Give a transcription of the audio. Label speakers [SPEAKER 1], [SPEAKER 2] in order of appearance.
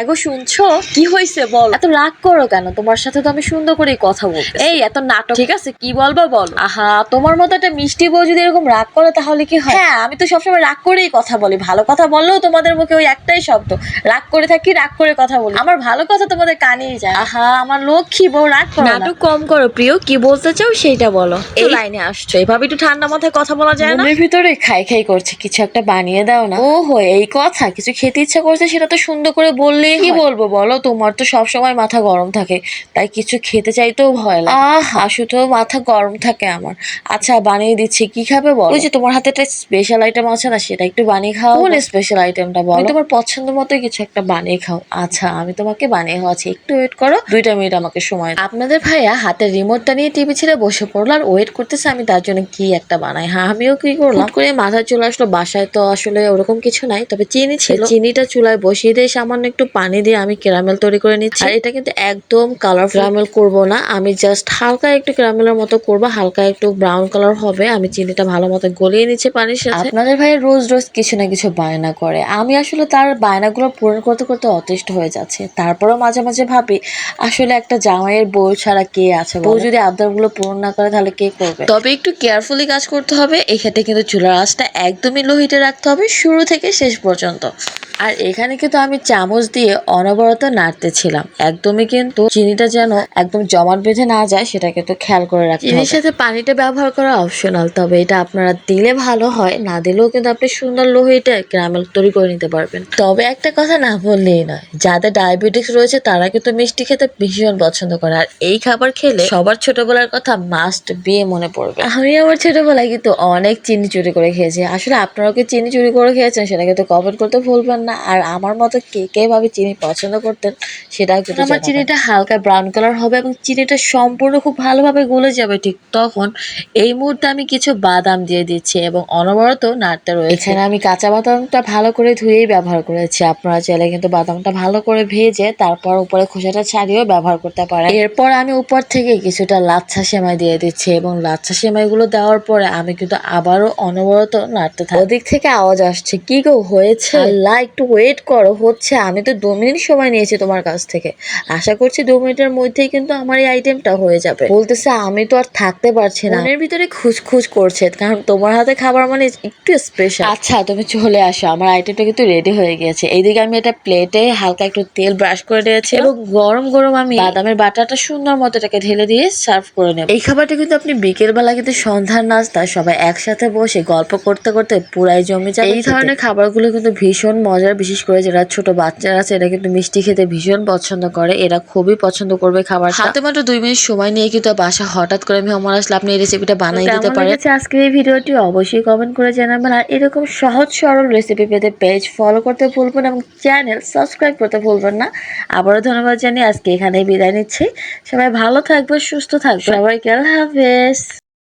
[SPEAKER 1] এগো শুনছো? কি হয়েছে বল? এত রাগ করো কেন? তোমার সাথে তো আমি সুন্দর করে কথা বলতে এই এত নাটক ঠিক আছে কি বলব বল? আহা তোমার মতো একটা মিষ্টি বউ যদি এরকম রাগ করে তাহলে কি হয়? হ্যাঁ আমি তো সবসময় রাগ করেই কথা বলি। ভালো কথা বললেও তোমাদের মুখে ওই একটাই শব্দ রাগ করে থাকি রাগ করে কথা বলি। আমার ভালো কথা তোমাদের কানেই যায়। আহা আমার লক্ষ্মী বউ রাগ করো না।
[SPEAKER 2] নাটক কম করো প্রিয়। কি বলতে চাও সেইটা বলো। এই লাইনে আসছো। এভাবে একটু ঠান্ডা মাথায় কথা বলা যায় না?
[SPEAKER 1] মনের ভিতরে খাই খাই করছে। কিছু একটা বানিয়ে দাও না। ও হো এই কথা। কিছু খেতে ইচ্ছা করছে সেটা তো সুন্দর করে বললেই কি বলব বলো? তোমার তো সব সময় মাথা গরম থাকে। তাই কিছু খেতে চাইতেও ভয় লাগে। আহ তো মাথা গরম থাকে আমার। আচ্ছা বানিয়ে দিচ্ছি। কি খাবে বলো? ওই যে তোমার হাতে একটা স্পেশাল আইটেম আছে না সেটা একটু বানিয়ে খাও। কোন স্পেশাল আইটেমটা বলো? তোমার পছন্দ মতো কিছু একটা বানিয়ে খাও। আচ্ছা আমি তোমাকে বানিয়ে খাওয়াচ্ছি। একটু ওয়েট করো। দুইটা মিনিট আমাকে সময় আপনাদের ভাইয়া হাতের রিমোটটা নিয়ে টিভি ছেড়ে বসে পড়ল আর ওয়েট করতেছে আমি তার জন্য কি একটা বানাই। হ্যাঁ আমিও কি করলাম? করে মাথায় চলে আসলো। বাসায় তো আসলে ওরকম কিছু নাই তবে চিনি ছিল। চিনিটা চুলায় বসিয়ে দিয়ে সামান্য একটু পানি দিয়ে আমি ক্যারামেল তৈরি করে নিচ্ছি। আর এটা কিন্তু একদম কালার ক্যারামেল করব না। আমি জাস্ট হালকা একটু ক্যারামেলের মতো করব। হালকা একটু ব্রাউন কালার হবে। আমি চিনিটা ভালো মতো গলিয়ে নিচ্ছি পানির সাথে। আপনাদের ভাই রোজ রোজ কিছু না কিছু বায়না করে। আমি আসলে তার বায়নাগুলো পূরণ করতে করতে অতিষ্ঠ হয়ে যাচ্ছে। তারপরেও মাঝে মাঝে ভাবি আসলে একটা জামাইয়ের বউ ছাড়া কে আছে বউ যদি আবদারগুলো পূরণ না করে তাহলে কে করবে? তবে একটু কেয়ারফুলি কাজ করতে হবে। এক্ষেত্রে কিন্তু চুলার আঁচটা একদমই লো হিটে রাখতে হবে। শুরু থেকে শেষ পর্যন্ত। আর এখানে কিন্তু আমি চামচ দিয়ে অনবরত নাড়তেছিলাম একদমই কিন্তু চিনিটা যেন একদম জমাট বেঁধে না যায় সেটা কিন্তু খেয়াল করে রাখতে চিনির সাথে পানিটা ব্যবহার করা অপশনাল তবে এটা আপনারা দিলে ভালো হয় না দিলেও কিন্তু আপনি সুন্দর লো হিটে ক্যারামেল তৈরি করে নিতে পারবেন। তবে একটা কথা না বললেই নয় যাদের ডায়াবেটিস রয়েছে তারা কিন্তু মিষ্টি খেতে ভীষণ পছন্দ করে। আর এই খাবার খেলে সবার ছোটবেলার কথা মাস্ট বিয়ে মনে পড়বে। আমি আমার ছোটবেলায় কিন্তু অনেক চিনি চুরি করে খেয়েছি। আসলে আপনারাও কি চিনি চুরি করে খেয়েছেন সেটা কিন্তু কমেন্ট করতে ভুলবেন না। আর আমার মতো কে কে ভাবে চিনি পছন্দ করতেন সেটাও কিন্তু আমার চিনিটা হালকা ব্রাউন কালার হবে এবং চিনিটা সম্পূর্ণ খুব ভালোভাবে গলে যাবে ঠিক তখন। এই মুহূর্তে আমি কিছু বাদাম দিয়ে দিচ্ছি এবং অনবরত নাড়তে রয়েছে। এখানে আমি কাঁচা বাদামটা ভালো করে ধুয়েই ব্যবহার করেছি। আপনারা চাইলে কিন্তু বাদামটা ভালো করে ভেজে তারপর উপরে খোসাটা ছাড়িয়েও ব্যবহার করতে পারেন। এরপর আমি উপর থেকে কিছুটা লাচ্ছা সেমাই দিয়ে দিচ্ছি এবং লাচ্ছা সেমাইগুলো দেওয়ার পরে আমি কিন্তু আবারও অনবরত নাড়তে থাকি ওদিক থেকে আওয়াজ আসছে কি গো হয়েছে? আল্লাহ একটু ওয়েট করো, হচ্ছে আমি তো দু মিনিট সময় নিয়েছি তোমার কাছ থেকে। আশা করছি দু মিনিটের মধ্যেই কিন্তু আমার এই আইটেমটা হয়ে যাবে। বলতেছে আমি তো আর থাকতে পারছি না। মনের ভিতরে খুঁজখুঁজ করছে, কারণ তোমার হাতে খাবার মানে একটু স্পেশাল আচ্ছা তুমি চলে আসো, আমার আইটেমটা কিন্তু রেডি হয়ে গেছে এইদিকে আমি একটা প্লেটে হালকা একটু তেল ব্রাশ করে দিয়েছি এবং গরম গরম আমি বাদামের বাটাটা সুন্দর মতো এটাকে ঢেলে দিয়ে সার্ভ করে নেব। এই খাবারটা কিন্তু আপনি বিকেল বেলা কিন্তু সন্ধ্যার নাস্তা সবাই একসাথে বসে গল্প করতে করতে পুরাই জমে যায় এই ধরনের খাবারগুলো কিন্তু ভীষণ মজার বিশেষ করে যারা ছোট বাচ্চারা আছে এরা কিন্তু মিষ্টি খেতে ভীষণ পছন্দ করে। এরা খুবই পছন্দ করবে খাবার হাতে মাত্র দুই মিনিট সময় নিয়ে কিন্তু বাসা হঠাৎ করে আমার আসলে আপনি এই রেসিপিটা বানিয়ে দিতে পারেন। আজকের এই ভিডিওটি অবশ্যই কমেন্ট করে জানাবেন। আর এরকম সহজ সরল রেসিপি পেতে পেজ ফলো করতে ভুলবেন এবং চ্যানেল সাবস্ক্রাইব করতে ভুলবেন না। আবারও ধন্যবাদ জানিয়ে আজকে এখানেই বিদায় নিচ্ছি। সবাই ভালো থাকবে সুস্থ থাকবে সবাইকে আল্লাহ হাফেজ।